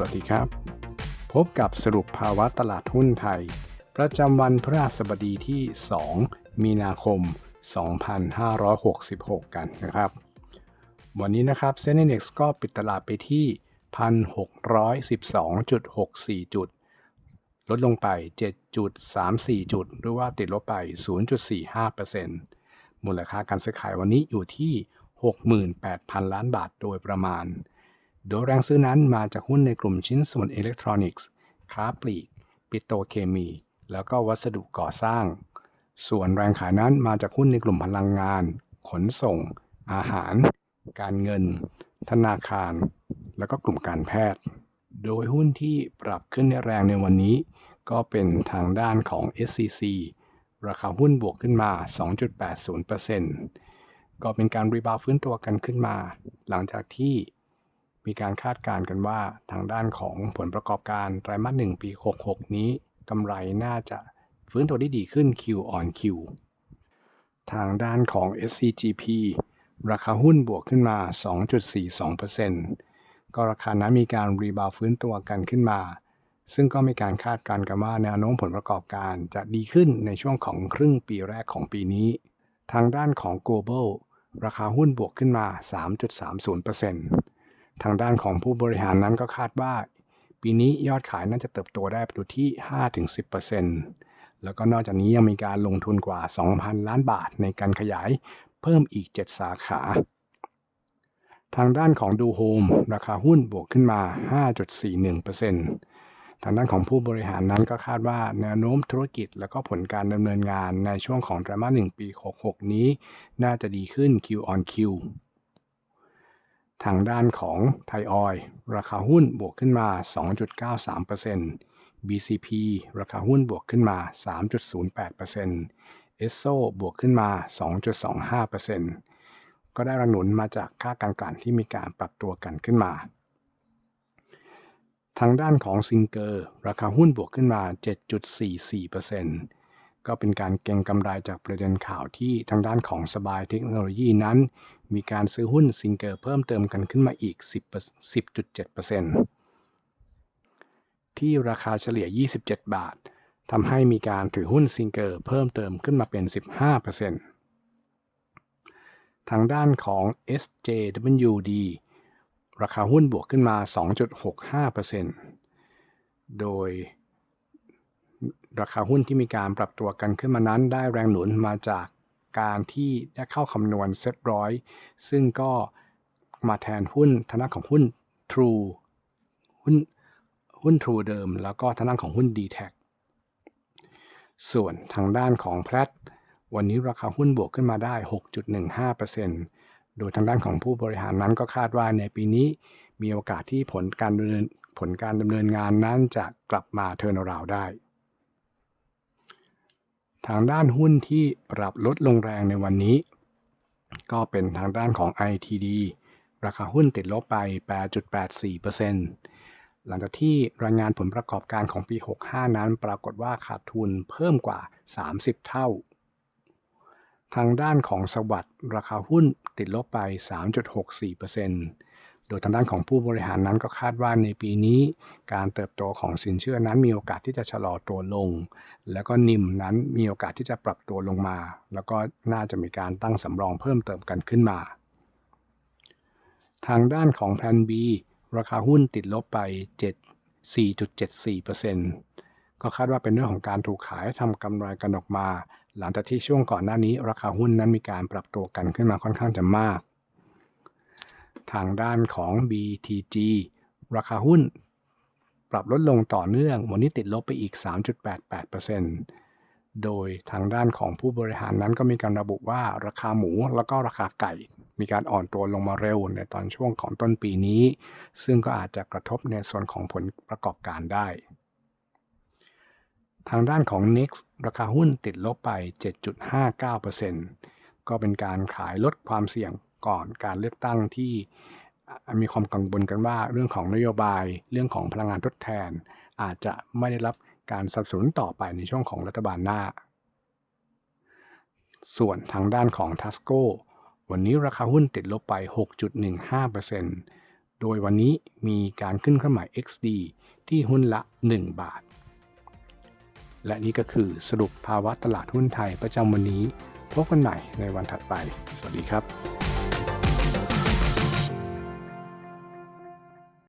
วัสดีครับ พบกับสรุปภาวะตลาดหุ้นไทย ประจำวันพฤหัสบดีที่ 2 มีนาคม 2566 กันนะครับ วันนี้นะครับเซ็นดี x ก็ปิดตลาดไปที่ 1,612.64 จุด ลดลงไป 7.34 จุด หรือว่าติดลบไป 0.45%มูลค่าการซื้อขายวันนี้อยู่ที่ 68,000 ล้านบาทโดยประมาณ โดยแรงซื้อนั้นมาจากหุ้นในกลุ่มชิ้นส่วนอิเล็กทรอนิกส์ ค้าปลีก ปิโตเคมี แล้วก็วัสดุก่อสร้าง ส่วนแรงขายนั้นมาจากหุ้นในกลุ่มพลังงาน ขนส่ง อาหาร การเงิน ธนาคาร แล้วก็กลุ่มการแพทย์ โดยหุ้นที่ปรับขึ้นในแรงในวันนี้ ก็เป็นทางด้านของ SCC ราคาหุ้นบวกขึ้นมา 2.80%ก็เป็นการรีบาวฟื้นตัวกันขึ้นมา หลังจากที่ มีการคาดการณ์กันว่าทางด้านของผลประกอบการไตรมาส1ปี 66 นี้กำไรน่าจะฟื้นตัวได้ดีขึ้น Q on Q ทางด้านของ SCGP ราคาหุ้นบวกขึ้นมา 2.42%ก็ราคานั้นมีการรีบาวฟื้นตัวกันขึ้นมา ซึ่งก็มีการคาดการณ์กันว่าแนวโน้มผลประกอบการจะดีขึ้นในช่วงของครึ่งปีแรกของปีนี้ ทางด้านของ Global ราคาหุ้นบวกขึ้นมา 3.30% ทางด้านของผู้บริหารนั้นก็คาดว่า ปีนี้ยอดขายน่าจะเติบโตได้อยู่ที่ 5-10%แล้วก็นอกจากนี้ยังมีการลงทุนกว่า 2,000 ล้านบาทในการขยายเพิ่มอีก 7 สาขา ทางด้านของดูโฮมราคาหุ้นบวกขึ้นมา 5.41%ทางด้านของผู้บริหารนั้นก็คาดว่าแนวโน้มธุรกิจและก็ผลการดำเนินงานในช่วงของไตรมาส1ปี 66 นี้ น่าจะดีขึ้น Q on Q ทางด้านของไทยออยราคาหุ้นบวกขึ้นมา 2.93% BCP ราคาหุ้นบวกขึ้นมา 3.08% e s s o บวกขึ้นมา 2.25%ก็ได้แรงหนุนมาจากค่าการกลั่นที่มีการปรับตัวกันขึ้นมา ทางด้านของซิงเกอร์ราคาหุ้นบวกขึ้นมา 7.44% ก็เป็นการเก็งกำไรจากประเด็นข่าวที่ทางด้านของสบายเทคโนโลยีนั้น มีการซื้อหุ้นซิงเกอร์เพิ่มเติมกันขึ้นมาอีก 10.7%ที่ราคาเฉลี่ย 27 บาททำให้มีการถือหุ้นซิงเกอร์เพิ่มเติมขึ้นมาเป็น 15%ทางด้านของ SJWD ราคาหุ้นบวกขึ้นมา 2.65%โดย ราคาหุ้นที่มีการปรับตัวกันขึ้นมานั้นได้แรงหนุนมาจากการที่ได้เข้าคำนวณเซ็ตร้อยซึ่งก็มาแทนหุ้นทางด้าของหุ้น True หุ้นหุ้น True เดิม แล้วก็ทางด้าของหุ้น d t แทส่วนทางด้านของแพลตวันนี้ราคาหุ้นบวกขึ้นมาได้ 6.15%โดยทางด้านของผู้บริหารนั้นก็คาดว่าในปีนี้มีโอกาสที่ผลการดำเนินผลการดำเนินงานนั้นจะกลับมาเทิร์นราวได้ ทางด้านหุ้นที่ปรับลดลงแรงในวันนี้ ก็เป็นทางด้านของ ITD ราคาหุ้นติดลบไป 8.84%หลังจากที่รายงานผลประกอบการของปี 65 นั้นปรากฏว่าขาดทุนเพิ่มกว่า 30 เท่า ทางด้านของสวัสด์ราคาหุ้นติดลบไป 3.64% โดยทางด้านของผู้บริหารนั้นก็คาดว่าในปีนี้การเติบโตของสินเชื่อนั้นมีโอกาสที่จะชะลอตัวลง แล้วก็นิมนั้นมีโอกาสที่จะปรับตัวลงมา แล้วก็น่าจะมีการตั้งสำรองเพิ่มเติมกันขึ้นมา ทางด้านของแพลน B ราคาหุ้นติดลบไป 4.74%ก็คาดว่าเป็นเรื่องของการถูกขายทำกำไรกันออกมา หลังจากที่ช่วงก่อนหน้านี้ ราคาหุ้นนั้นมีการปรับตัวกันขึ้นมาค่อนข้างจะมาก ทางด้านของ BTG ราคาหุ้น ปรับลดลงต่อเนื่อง วันนี้ติดลบไปอีก 3.88%โดยทางด้านของผู้บริหารนั้นก็มีการระบุว่าราคาหมูแล้วก็ราคาไก่ มีการอ่อนตัวลงมาเร็วในตอนช่วงของต้นปีนี้ ซึ่งก็อาจจะกระทบในส่วนของผลประกอบการได้ทางด้านของ Next ราคาหุ้นติดลบไป 7.59%ก็เป็นการขายลดความเสี่ยง ก่อนการเลือกตั้งที่มีความกังวลกันว่าเรื่องของนโยบายเรื่องของพลังงานทดแทน อาจจะไม่ได้รับการสนับสนุนต่อไปในช่วงของรัฐบาลหน้า ส่วนทางด้านของ Tasco วันนี้ราคาหุ้นติดลบไป 6.15%โดยวันนี้มีการขึ้นเครื่องหมาย XD ที่หุ้นละ 1 บาท และนี่ก็คือสรุปภาวะตลาดหุ้นไทยประจำวันนี้ พบกันใหม่ในวันถัดไป สวัสดีครับ